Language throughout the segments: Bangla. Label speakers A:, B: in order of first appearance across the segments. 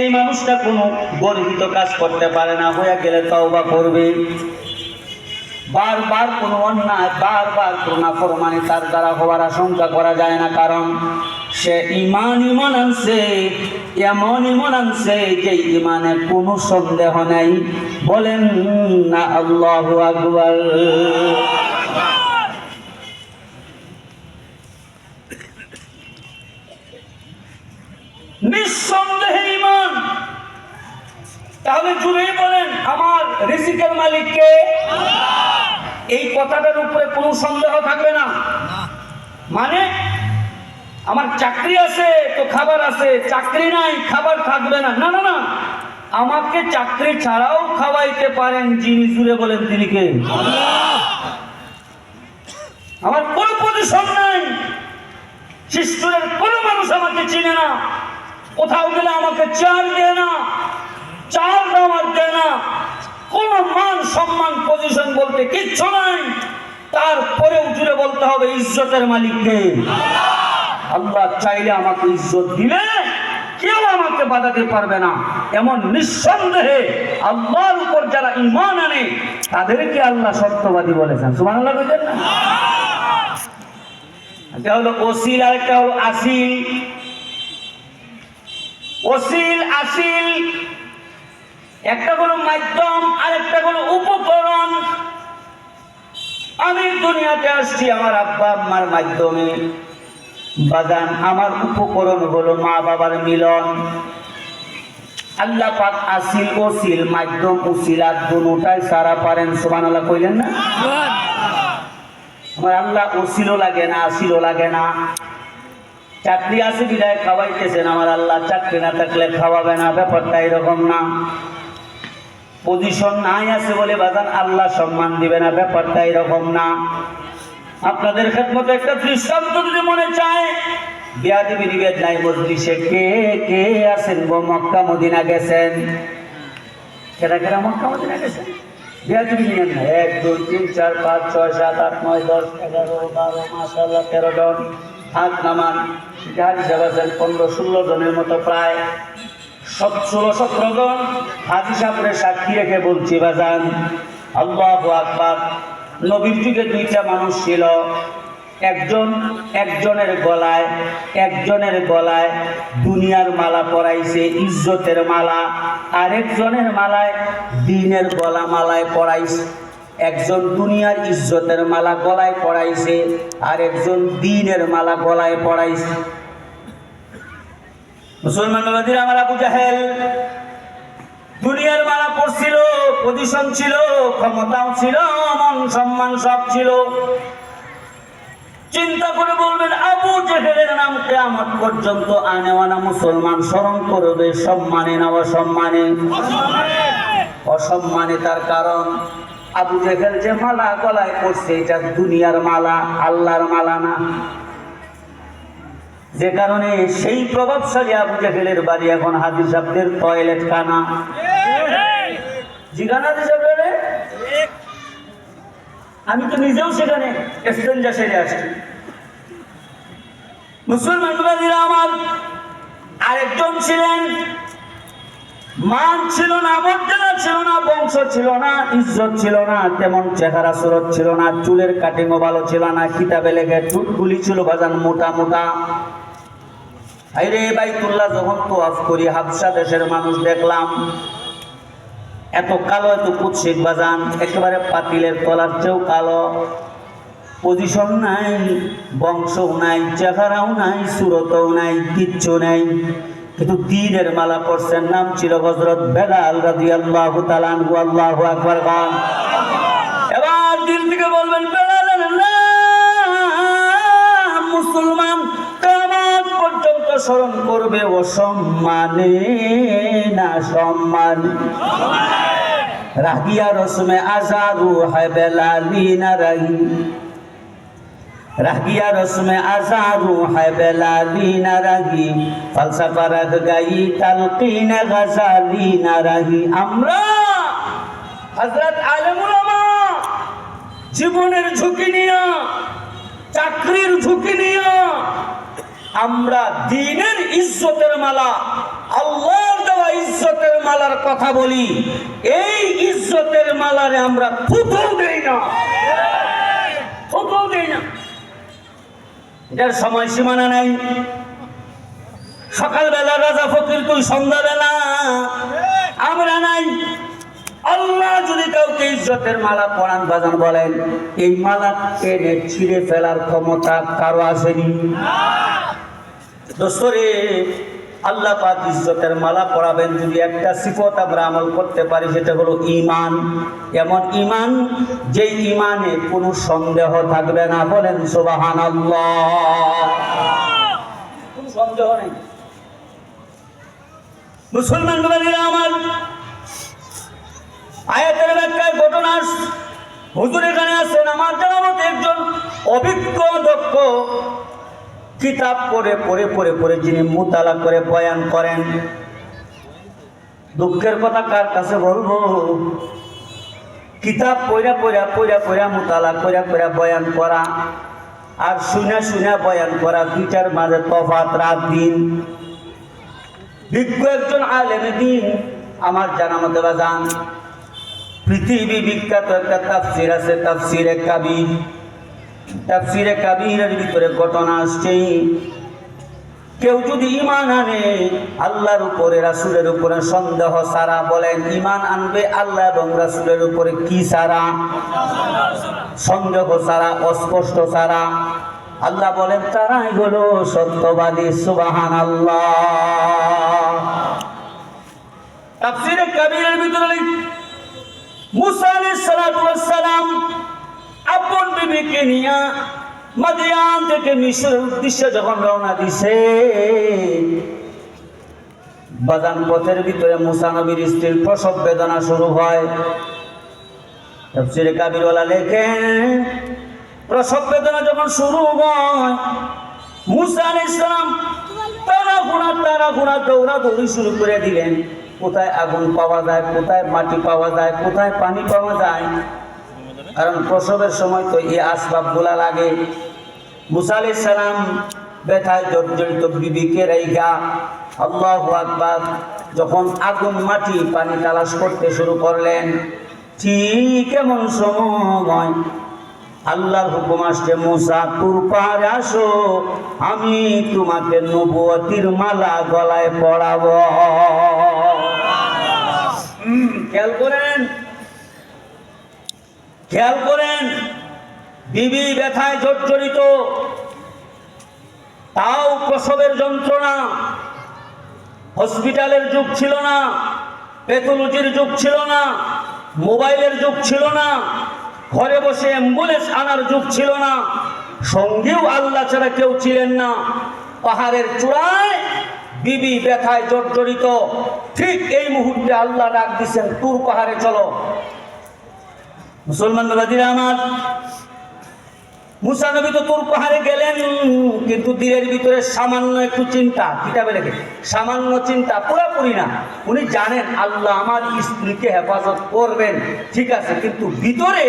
A: এই মানুষটা কোনো গর্বিত কাজ করতে পারে না হয়ে গেলে বা করবে বারবার কোনো অন্যায় বারবার কোনো ফরমানি তার দ্বারা হওয়ার আশঙ্কা করা যায় না কারণ সে ইমান ইমান আনছে এমন ইমান আনছে যে ইমানে কোনো সন্দেহ নেই বলেন না আল্লাহ আকবর
B: নিঃসন্দেহে ইমান তাহলে জুড়েই বলেন আমার রিসিকের মালিককে এই কথাটার উপরে কোনো সন্দেহ থাকবে না মানে আমার চাকরি আছে তো খাবার আছে চাকরি নাই খাবার থাকবে না না না না আমাকে চাকরি ছাড়াও খাওয়াইতে পারেন যিনি জুড়ে বলেন তিনি কে আমার কোনো পজিশন নাই শিশুরের কোনো মানুষ আমাকে চিনে না কোথাও গেলে আমাকে চার দেয় না চার দেওয়ার দেয় না কোন মান সম্মান পজিশন বলতে কিচ্ছু নাই তারপরে উঠলে বলতে হবে ইজ্জতের মালিককে আল্লাহ চাইলে আমাকে ইজ্জত দিলে কেউ আমাকে বাধাতে পারবে না এমন নিঃসন্দেহে আল্লাহর উপর যারা ইমান আনে তাদেরকে আল্লাহ সত্যবাদী বলেছেন সুমান আল্লাহ বুঝলেন না হলো ওসিল আর একটা হলো আসিল অসিল আসিল একটা হলো মাধ্যম আর একটা হলো উপকরণ আমি দুনিয়াতে আসছি আমার আব্বা আম্মার মাধ্যমে বাগান আমার উপকরণ হলো মা বাবার মিলন আল্লাহ পাক আসিল ওসিল মাধ্যম উসিলাত দুটাই সারা পারেন সুবান আল্লাহ কইলেন না আমার আল্লাহ ওসিলও লাগে না আসিলও লাগে না চাকরি আছে বিদায় খাওয়াইতেছেন আমার আল্লাহ চাকরি না থাকলে খাওয়াবে না ব্যাপারটা এরকম না পজিশন নাই আছে বলে বাজান আল্লাহ সম্মান দিবে না ব্যাপারটা এরকম না আপনাদের ক্ষেত্রে একটা দৃষ্টান্ত যদি মনে চায় বিয়াদি বিনিবেদ নাই মজলিসে কে কে আছেন গো মক্কা মদিনা গেছেন কেনা কেনা মক্কা মদিনা গেছেন এক দুই তিন চার পাঁচ ছয় সাত আট নয় দশ এগারো বারো মাসাল্লাহ তেরো জন হাত নামান গাড়ি যাবাছেন পনেরো ষোলো জনের মতো প্রায় সব ষোলো সতেরো জন হাজি সাহেবের সাক্ষী রেখে বলছি বাজান আল্লাহ আকবার নবীর যুগে দুইটা মানুষ ছিল একজন একজনের গলায় একজনের গলায় দুনিয়ার মালা পরাইছে ইজ্জতের মালা আরেকজনের মালায় দিনের গলা মালায় পরাইছে একজন দুনিয়ার ইজ্জতের মালা গলায় পড়াইছে আর একজন দিনের মালা গলায় পড়াইছে মুসলমান নদীর আমার আবু জাহেল দুনিয়ার মালা পড়ছিল পজিশন ছিল ক্ষমতাও ছিল মন সম্মান সব ছিল চিন্তা করে বলবেন আবু জেহেলের নাম কেমন পর্যন্ত আনা মুসলমান স্মরণ করবে সম্মানে না অসম্মানে অসম্মানে তার কারণ আবু জেহেল যে মালা গলায় করছে এটা দুনিয়ার মালা আল্লাহর মালা না যে কারণে সেই প্রভাবশালী আবু জেহেলের বাড়ি এখন হাজির সাহেবদের টয়লেট খানা জিগানা আমি তো নিজেও সেখানে স্ট্রেঞ্জার সেরে আসছি মুসলমান আমার আরেকজন ছিলেন মান ছিল না মর্যাদা ছিল না বংশ ছিল না ইজ্জত ছিল না তেমন চেহারা সুরত ছিল না চুলের কাটিংও ভালো ছিল না কিতাবে লেগে চুলগুলি ছিল বাজান মোটা মোটা আইরে বাইতুল্লাহ যখন তোয়াফ করি হাবসা দেশের মানুষ দেখলাম এত কালো এত কুৎসিক বাজান একেবারে পাতিলের তলার চেয়েও কালো পজিশন নাই বংশও নাই চেহারাও নাই সুরতও নাই কিচ্ছু নাই কিন্তু দিনের মালা পড়ছেন নাম ছিল হজরত বেলাল রাজি আল্লাহ তালানহু আল্লাহ আকবর খান এবার দিল থেকে বলবেন বেলাল মুসলমান কামাত পর্যন্ত স্মরণ করবে সম্মানে না সম্মান রাগিয়া রসমে আজারু হয় বেলালি না রাহি রাগিয়া রসমে আজারু হায় বেলা দিনা রাগি ফালসাফা রাগ গাই তাল তালকিন গাজালি না রাগি আমরা হজরত আলমুল জীবনের ঝুঁকি নিয়ে চাকরির ঝুঁকি নিয়ে আমরা দিনের ইজ্জতের মালা আল্লাহর দেওয়া ইজ্জতের মালার কথা বলি এই ইজ্জতের মালারে আমরা ফুটো দেই না ফুটো দেই না এর সময় সীমানা নাই সকালবেলা রাজা ফকির তুই সন্ধ্যাবেলা আমরা নাই আল্লাহ যদি কাউকে ইজ্জতের মালা পড়ান বাজান বলেন এই মালা টেনে ছিঁড়ে ফেলার ক্ষমতা কারো আসেনি দোস্তরে আল্লাহ পাক ইজ্জতের মালা পড়াবেন যদি একটা সিফত আমরা আমল করতে পারি সেটা হলো ইমান এমন ইমান যে ইমানে কোনো সন্দেহ থাকবে না বলেন সোবাহান কোনো সন্দেহ নেই মুসলমান আমার আয়াতের ব্যাখ্যায় ঘটনা হুজুর এখানে আসছেন আমার জানা মতো একজন অভিজ্ঞ দক্ষ কিতাব পড়ে পড়ে পড়ে পড়ে যিনি মোতালা করে বয়ান করেন দুঃখের কথা কার কাছে বলবো কিতাব পড়া পড়া পড়া পড়া মোতালা পড়া পড়া বয়ান করা আর শুনে শুনে বয়ান করা দুইটার মাঝে তফাত রাত দিন বিজ্ঞ একজন আলেম দিন আমার জানা মতে জান পৃথিবী বিখ্যাত একটা তাফসির আছে তাফসিরে কাবির তাফসিরে কাবিরের ভিতরে ঘটনা আসছে কেউ যদি ইমান আনে আল্লাহর উপরে রাসুলের উপরে সন্দেহ সারা বলেন ইমান আনবে আল্লাহ এবং রাসুলের উপরে কি সারা সন্দেহ সারা অস্পষ্ট সারা আল্লাহ বলেন তারাই হলো সত্যবাদী সুবাহান আল্লাহ তাফসিরে কাবিরের ভিতরে মুসা আলাইহিস সালাম বাহিনীকে নিয়া মাদিয়ান থেকে মিশরের উদ্দেশ্যে যখন রওনা দিছে বাদান পথের ভিতরে মুসানবীর স্ত্রীর প্রসব বেদনা শুরু হয় তফসিরে কাবিরওয়ালা লেখেন প্রসব বেদনা যখন শুরু হয় মুসা ইসলাম তারা ঘোড়া তারা ঘোড়া দৌড়া দৌড়ি শুরু করে দিলেন কোথায় আগুন পাওয়া যায় কোথায় মাটি পাওয়া যায় কোথায় পানি পাওয়া যায় কারণ প্রসবের সময় তো এই আসবাবগুলা লাগে মুসা আলি সালাম ব্যথায় জর্জরিত বিবিকে রেগা আল্লাহ আকবাদ যখন আগুন মাটি পানি তালাশ করতে শুরু করলেন ঠিক এমন সময় আল্লাহর হুকুম আসছে মুসা তুরপার আসো আমি তোমাকে নবুয়তির মালা গলায় পড়াবো খেয়াল করেন খেয়াল করেন বিবি ব্যথায় জর্জরিত তাও প্রসবের যন্ত্রণা হসপিটালের যুগ ছিল না পেথোলজির যুগ ছিল না মোবাইলের যুগ ছিল না ঘরে বসে অ্যাম্বুলেন্স আনার যুগ ছিল না সঙ্গেও আল্লাহ ছাড়া কেউ ছিলেন না পাহাড়ের চূড়ায় বিবি ব্যথায় জর্জরিত ঠিক এই মুহূর্তে আল্লাহ ডাক দিচ্ছেন তুর পাহাড়ে চলো মুসলমান বাদিরা আমার মুসানবী তো তোর পাহাড়ে গেলেন কিন্তু দিনের ভিতরে সামান্য একটু চিন্তা কিতাবে লেখে সামান্য চিন্তা পুরাপুরি না উনি জানেন আল্লাহ আমার স্ত্রীকে হেফাজত করবেন ঠিক আছে কিন্তু ভিতরে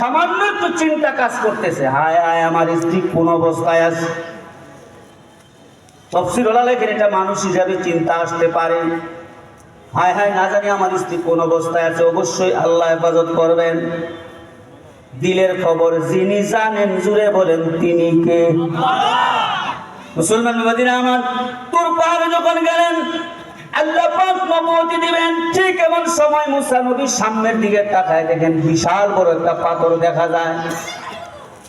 B: সামান্য একটু চিন্তা কাজ করতেছে হায় হায় আমার স্ত্রী কোন অবস্থায় আছে তফসিরওয়ালা লেখেন এটা মানুষ হিসাবে চিন্তা আসতে পারে হায় হায় না জানি আমার স্ত্রী কোন অবস্থায় আছে অবশ্যই আল্লাহ হেফাজত করবেন দিলের খবর যিনি জানেন জুড়ে বলেন তিনি কে মুসলমান বিবাদী আমার তোর পাহাড়ে যখন গেলেন আল্লাহ দিবেন ঠিক এমন সময় মুসা সামনের দিকে তাকায় দেখেন বিশাল বড় একটা পাথর দেখা যায়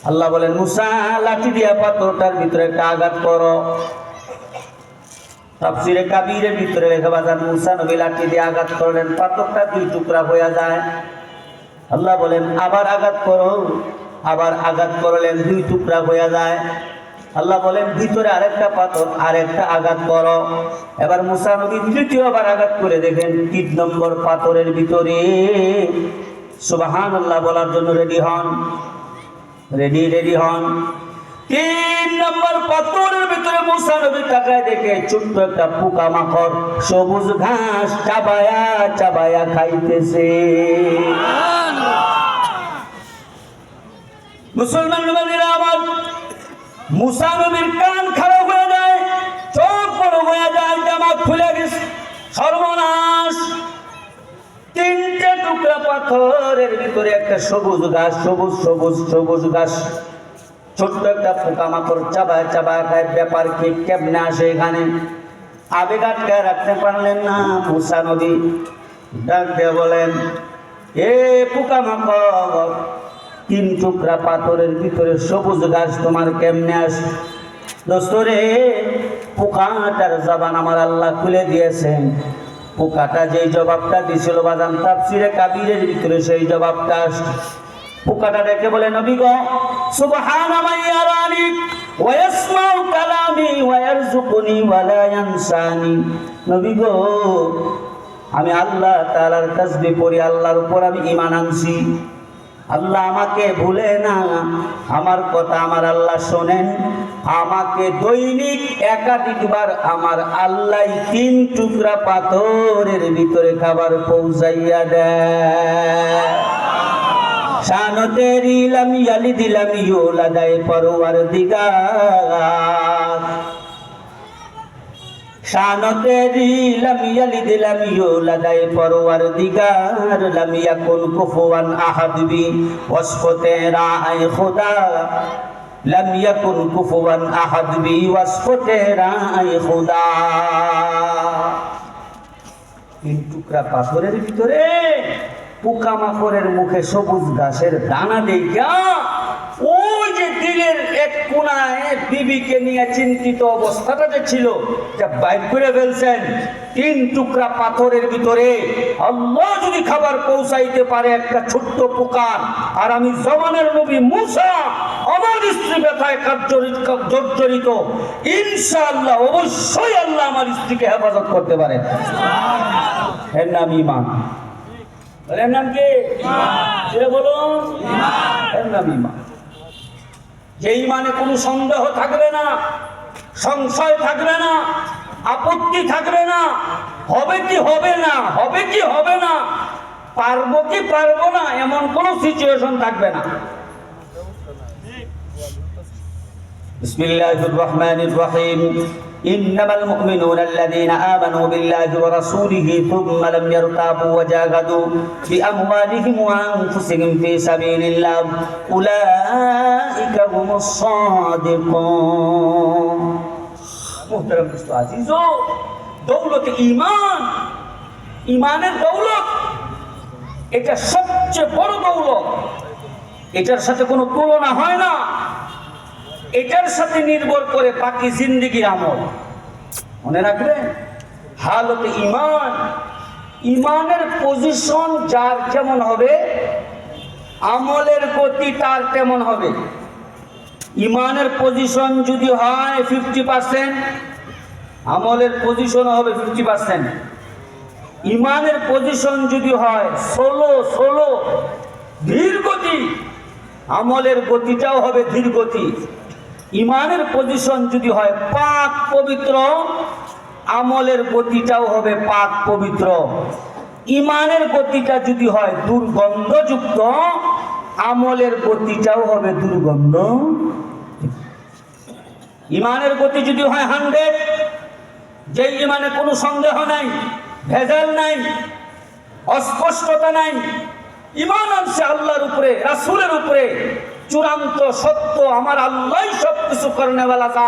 B: আল্লাহ বলেন মুসা লাঠি দিয়া পাথরটার ভিতরে একটা আঘাত করো তাফসিরে কাবিরের ভিতরে লেখা বাজান মুসা নবী লাঠি দিয়ে আঘাত করলেন পাথরটা দুই টুকরা হয়ে যায় আল্লাহ বলেন আবার আঘাত করো আবার আঘাত করলেন দুই টুকরা হয়ে যায় আল্লাহ বলেন ভিতরে আরেকটা পাথর আরেকটা আঘাত করো এবার মুসা নবী আবার আঘাত করে দেখেন তিন নম্বর পাথরের ভিতরে সুবাহান আল্লাহ বলার জন্য রেডি হন রেডি রেডি হন তিন নম্বর পাথরের ভিতরে দেখে ছোট্ট একটা সবুজ ঘাস চাবায়া খাইতেছে মুসলমান কান খারাপ হয়ে যায় চোখ বড় হয়ে যায় জামা খুলে গেছে সর্বনাশ তিনটে টুকরা পাথরের ভিতরে একটা সবুজ গাছ সবুজ সবুজ সবুজ গাছ ছোট্ট একটা ফোকা মাকড় চাবায় চাবায় খায় ব্যাপার কি কেমনে আসে এখানে আবেগ আটকায় রাখতে পারলেন না মুসা নদী ডাক দিয়ে বলেন এ পোকা মাকড় তিন টুকরা পাথরের ভিতরে সবুজ গাছ তোমার কেমনে আস দোস্তরে পোকাটার জবান আমার আল্লাহ খুলে দিয়েছেন পোকাটা যেই জবাবটা দিছিল বাদাম তাপসিরে কাবিরের ভিতরে সেই জবাবটা আসছে পোকাটা দেখে বলে নবী গো সুবহান মাইয়ারানি ওয়া ইয়াসমাউ কালামি ওয়া ইয়ারযুকুনি ওয়া লা নবী গো আমি আল্লাহ তাআলার তাসবিহ পড়ি আল্লাহর উপর আমি ঈমান আনছি আল্লাহ আমাকে ভুলে না আমার কথা আমার আল্লাহ শোনেন আমাকে দৈনিক একাধিকবার আমার আল্লাহ তিন টুকরা পাথরের ভিতরে খাবার পৌঁছাইয়া দেয় শানো তেরি লাম ইয়ালি দিলাম ইউলাদাই পরওয়ার দিগা শানো তেরি লাম ইয়ালি দিলাম ইউলাদাই পরওয়ার দিগার লাম ইয়াকুন কুফুয়ান আহাদ বি ওয়াসফতে রাআই খুদা লাম ইয়াকুন কুফুয়ান আহাদ বি ওয়াসফতে রাআই খুদা তিন টুকরা পাথরের ভিতরে পোকামাকড়ের মুখে সবুজ গাছের দানা দেখিয়া ওই যে দিলের এক কোনায় বিবিকে নিয়ে চিন্তিত অবস্থাটা যে ছিল যা বাইক করে ফেলছেন তিন টুকরা পাথরের ভিতরে আল্লাহ যদি খাবার পৌঁছাইতে পারে একটা ছোট্ট পোকার আর আমি জমানের নবী মুসা আমার স্ত্রী ব্যথায় জর্জরিত ইনশাআল্লাহ অবশ্যই আল্লাহ আমার স্ত্রীকে হেফাজত করতে পারে এর নাম ইমান এর নাম কি যে বলুন এর নাম ইমান যে ইমানে কোনো সন্দেহ থাকবে না সংশয় থাকবে না আপত্তি থাকবে না হবে কি হবে না হবে কি হবে না পারবো কি পারবো না এমন কোন সিচুয়েশন থাকবে না বিসমিল্লাহির রহমানির রহিম إنما المؤمنون الذين آمنوا بالله ورسوله ثم لم يرتابوا وجاهدوا بأموالهم وأنفسهم في سبيل الله أولئك هم الصادقون محترم دوستو عزيزو دولة إيمان إيمان الدولة এটা সবচেয়ে বড় দৌলত এটার সাথে কোনো তুলনা হয় না এটার সাথে নির্ভর করে বাকি জিন্দিগি আমল মনে রাখবে হালত ইমান ইমানের পজিশন যার যেমন হবে আমলের গতি তার তেমন হবে ইমানের পজিশন যদি হয় ফিফটি পার্সেন্ট আমলের পজিশন হবে ফিফটি পার্সেন্ট ইমানের পজিশন যদি হয় ষোলো ষোলো ধীর গতি আমলের গতিটাও হবে ধীর গতি ইমানের পজিশন যদি হয় পাক পবিত্র আমলের গতিটাও হবে পাক পবিত্র ইমানের গতিটা যদি হয় দুর্গন্ধযুক্ত আমলের গতিটাও হবে দুর্গন্ধ ইমানের গতি যদি হয় হান্ড্রেড যে ইমানে কোনো সন্দেহ নাই ভেজাল নাই অস্পষ্টতা নাই ইমান আনছে আল্লাহর উপরে রাসুলের উপরে চূড়ান্ত সত্য আমার আল্লাহ সব কিছু করেনেওয়ালা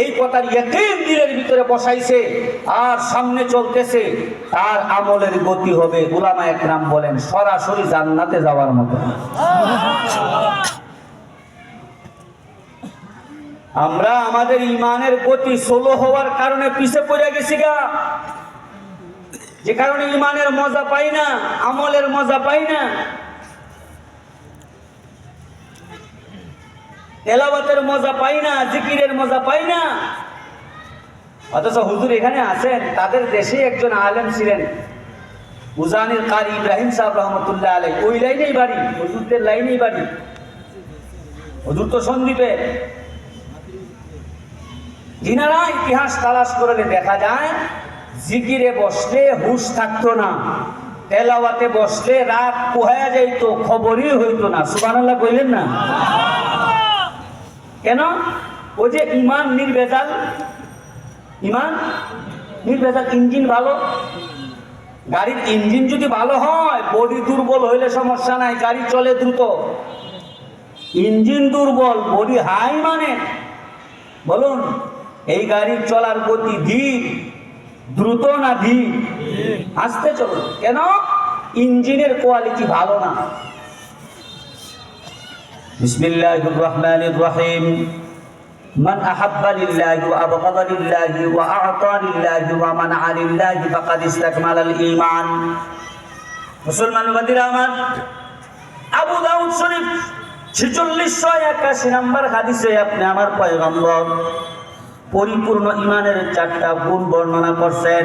B: এই কথার একদিন দিনের ভিতরে বসাইছে আর সামনে চলতেছে তার আমলের গতি হবে গুলামা নাম বলেন সরাসরি জান্নাতে যাওয়ার মতো আমরা আমাদের ইমানের গতি সোলো হওয়ার কারণে পিছে পড়ে গেছি গা যে কারণে ইমানের মজা পাই না আমলের মজা পাই না তেলাবাতের মজা পাই না জিকিরের মজা পাই না অথচ হুজুর এখানে আছেন তাদের দেশে একজন আলেম ছিলেন উজানির কারি ইব্রাহিম সাহেব রহমতুল্লাহ আলাই ওই লাইনেই বাড়ি হুজুরদের লাইনেই বাড়ি হুজুর তো সন্দীপে যিনারা ইতিহাস তালাশ করলে দেখা যায় জিকিরে বসলে হুশ থাকতো না তেলাওয়াতে বসলে রাত পোহায়া যাইতো খবরই হইতো না সুবানাল্লাহ বললেন না কেন ওই যে ইমান নির্বেজাল ইমান নির্বেজাল ইঞ্জিন ভালো গাড়ির ইঞ্জিন যদি ভালো হয় বডি দুর্বল হইলে সমস্যা নাই গাড়ি চলে দ্রুত ইঞ্জিন দুর্বল বডি হাই মানে বলুন এই গাড়ির চলার গতি ধীর দ্রুত না ধীর আসতে চলুন কেন ইঞ্জিনের কোয়ালিটি ভালো না بسم الله الرحمن الرحيم من أحب لله وأبغض لله وأعطى لله ومنع لله فقد استكمل الإيمان মুসলমান বাদির আমার আবু দাউদ শরীফ ছেচল্লিশশো একাশি নাম্বার হাদিসে আপনি আমার পয়গম্বর পরিপূর্ণ ইমানের চারটা গুণ বর্ণনা করছেন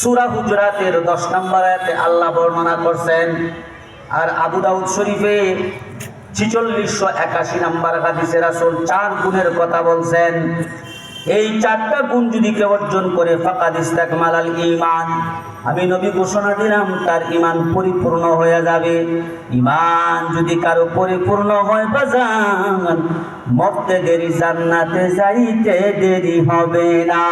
B: সুরা হুজরাতের দশ নম্বর আয়াতে আল্লাহ বর্ণনা করছেন আর আবু দাউদ শরীফে ছিচল্লিশশো একাশি নাম্বার হাদিসে আসল চার গুণের কথা বলছেন এই চারটা গুণ যদি কেউ অর্জন করে ফাকাদ ইস্তাক মালাল ইমান আমি নবী ঘোষণা দিলাম তার ইমান পরিপূর্ণ হয়ে যাবে ইমান যদি কারো পরিপূর্ণ হয় বা যান মরতে দেরি জান্নাতে যাইতে দেরি হবে না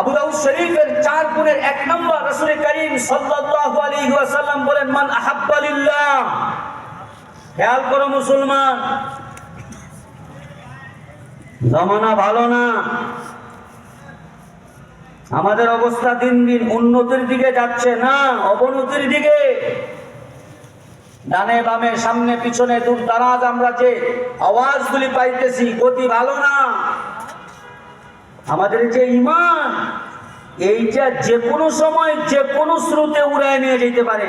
B: আবু দাউদ শরীফের চার গুণের এক নম্বর করিম সাল্লাল্লাহু আলাইহি ওয়াসাল্লাম বলেন মান আহাব্বালিল্লাহ খেয়াল করো মুসলমান জমানা ভালো না আমাদের অবস্থা দিন দিন উন্নতির দিকে যাচ্ছে না অবনতির দিকে ডানে বামে সামনে পিছনে দূর দারাজ আমরা যে আওয়াজগুলি পাইতেছি গতি ভালো না আমাদের যে ইমান এইটা যে কোনো সময় যে কোনো স্রোতে উড়ায় নিয়ে যেতে পারে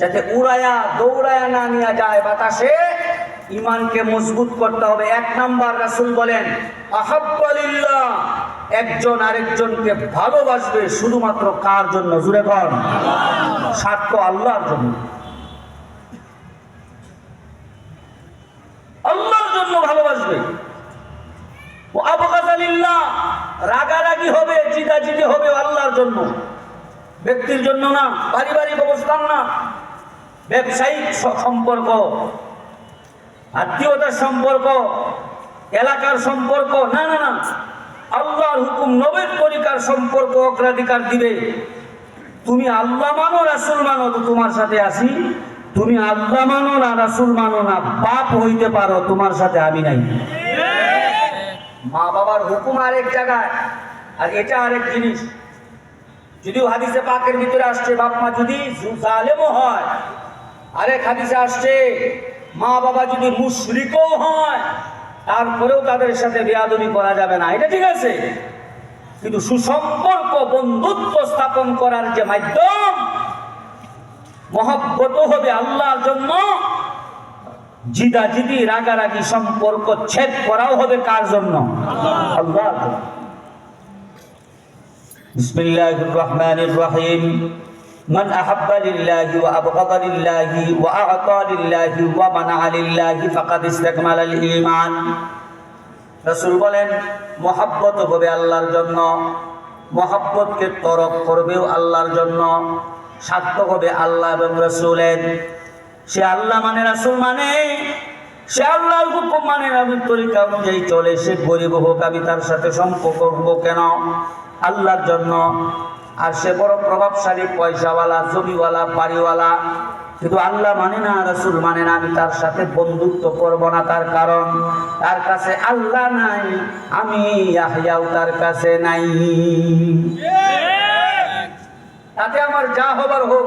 B: যাতে উড়ায়া দৌড়ায়া না নিয়ে যায় বাতাসে ইমানকে মজবুত করতে হবে এক নাম্বার রাসুল বলেন আহাব্বালিল্লাহ একজন আরেকজনকে ভালোবাসবে শুধুমাত্র কার জন্য জুড়ে ঘর স্বার্থ আল্লাহর জন্য আল্লাহর জন্য ভালোবাসবে আবগাজালিল্লাহ রাগারাগি হবে জিদাজিদি হবে আল্লাহর জন্য ব্যক্তির জন্য না পারিবারিক অবস্থান না ব্যবসায়িক সম্পর্ক আত্মীয়তার সম্পর্ক এলাকার সম্পর্ক না না না আল্লাহর হুকুম নবের তরিকার সম্পর্ক অগ্রাধিকার দিবে তুমি আল্লাহ মানো রাসুল মানো তো তোমার সাথে আসি তুমি আল্লাহ মানো না রাসুল মানো না পাপ হইতে পারো তোমার সাথে আমি নাই মা বাবার হুকুম আরেক জায়গায় আর এটা আরেক জিনিস যদিও হাদিসে পাকের ভিতরে আসছে বাপ মা যদি জুজালেমও হয় আরেক হাদিসে আসছে মা বাবা যদি মুশরিকও হয় তারপরেও তাদের সাথে বেয়াদবি করা যাবে না এটা ঠিক আছে কিন্তু সুসম্পর্ক বন্ধুত্ব স্থাপন করার যে মাধ্যম মহাব্বত হবে আল্লাহর জন্য জিদি রাগারাগি সম্পর্ক ছেদ করাও হবে কার জন্য আল্লাহ বিসমিল্লাহির রহমানির রহিম من أحب لله وأبغض لله وأعطى لله ومنع لله فقد استكمل الإيمان মহাব্বত হবে আল্লাহর জন্য মহাব্বতকে তরক করবেও আল্লাহর জন্য সার্থক হবে আল্লাহ এবং রসুলের সে আল্লাহ মানে রাসুল মানে সে আল্লাহর হুকুম মানে রাসুল তরিকা অনুযায়ী চলে সে গরিব হোক আমি তার সাথে সম্পর্ক করবো কেন আল্লাহর জন্য আর সে বড় প্রভাবশালী পয়সাওয়ালা জমিওয়ালা বাড়িওয়ালা কিন্তু আল্লাহ মানে না রসুল মানে না আমি তার সাথে বন্ধুত্ব করব না তার কারণ তার কাছে আল্লাহ নাই আমি ইয়াহিয়াও তার কাছে নাই তাতে আমার যা হবার হোক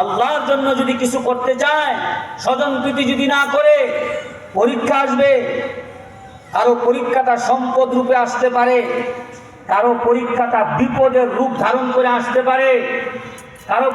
B: আল্লাহর জন্য যদি কিছু করতে চায় স্বজন প্রীতি যদি না করে পরীক্ষা আসবে কারো পরীক্ষাটা সম্পদ রূপে আসতে পারে কারো পরীক্ষাটা বিপদের রূপ ধারণ করে আসতে পারে কারো